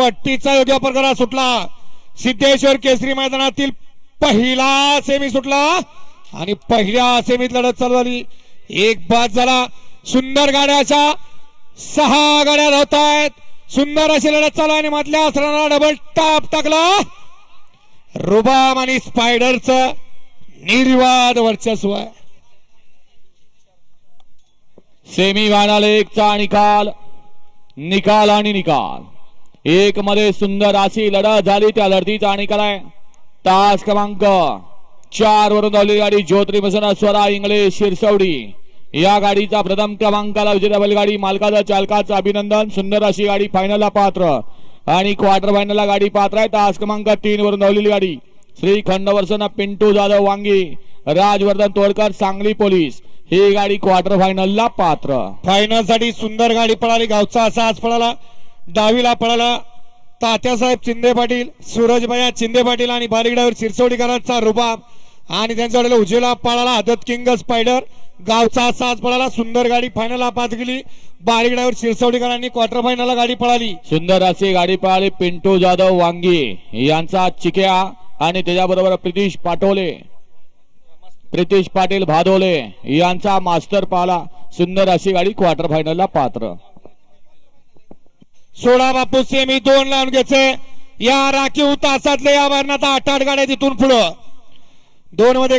पट्टीचा योग्य प्रकार सुटला. सिद्धेश्वर केसरी मैदानातील पहिला सेमी सुटला आणि पहिल्या सेमीत लढत चालू झाली. एक बाद झाला. सुंदर गाड्याच्या सहा गाड्या धावत आहेत. सुंदर अशी लढत चालू आणि मधल्या असणारा डबल टाप टाकला. रुबाम आणि स्पायडरचं निर्वाद वर्चस्व आहे. सेमी फायनल एकचा निकाल निकाल आणि निकाल. एक मध्ये सुंदर अशी लढत झाली त्या लढतीचा आणि काय तास क्रमांक चार वरून धावली गाडी. ज्योत्री बसना स्वरा इंग्लिश शिरसवडी. या गाडीचा प्रथम क्रमांकाला विजेता बैलगाडी मालकाचा चालकाचं अभिनंदन. सुंदर अशी गाडी फायनलला पात्र. आणि क्वार्टर फायनलला गाडी पात्र आहे. तास क्रमांक तीन वरून धावलेली गाडी. श्री खंडवर्सन पिंटू जाधव वांगी राजवर्धन तोडकर सांगली पोलीस. ही गाडी क्वार्टर फायनलला पात्र. फायनलसाठी सुंदर गाडी पळाली. गावचा असा आज पळाला. दहावीला पळाला तात्यासाहेब चिंदे पाटील सूरजभया चिंदे पाटील आणि बालिगडावर शिरसोडीकरांचा रुबाब आणि त्यांच्याकडे उजेला पळाला आदत किंग स्पायडर गावचा असा पळाला सुंदर गाडी फायनल पाच गेली. बालिगडावर शिरसोडीकरांनी क्वार्टर फायनलला गाडी पळाली. सुंदर अशी गाडी पळाली पिंटू जाधव वांगी. यांचा चिक्या आणि त्याच्याबरोबर प्रितीश पाटोले. प्रितीश पाटील भादोले यांचा मास्टर पाला सुंदर अशी गाडी क्वार्टर फायनलला पात्र. सोळा बापू सेमी दोन लावून घ्यायचे. या राखीव तासातले या आठ आठ गाड्या तिथून पुढं. दोन मध्ये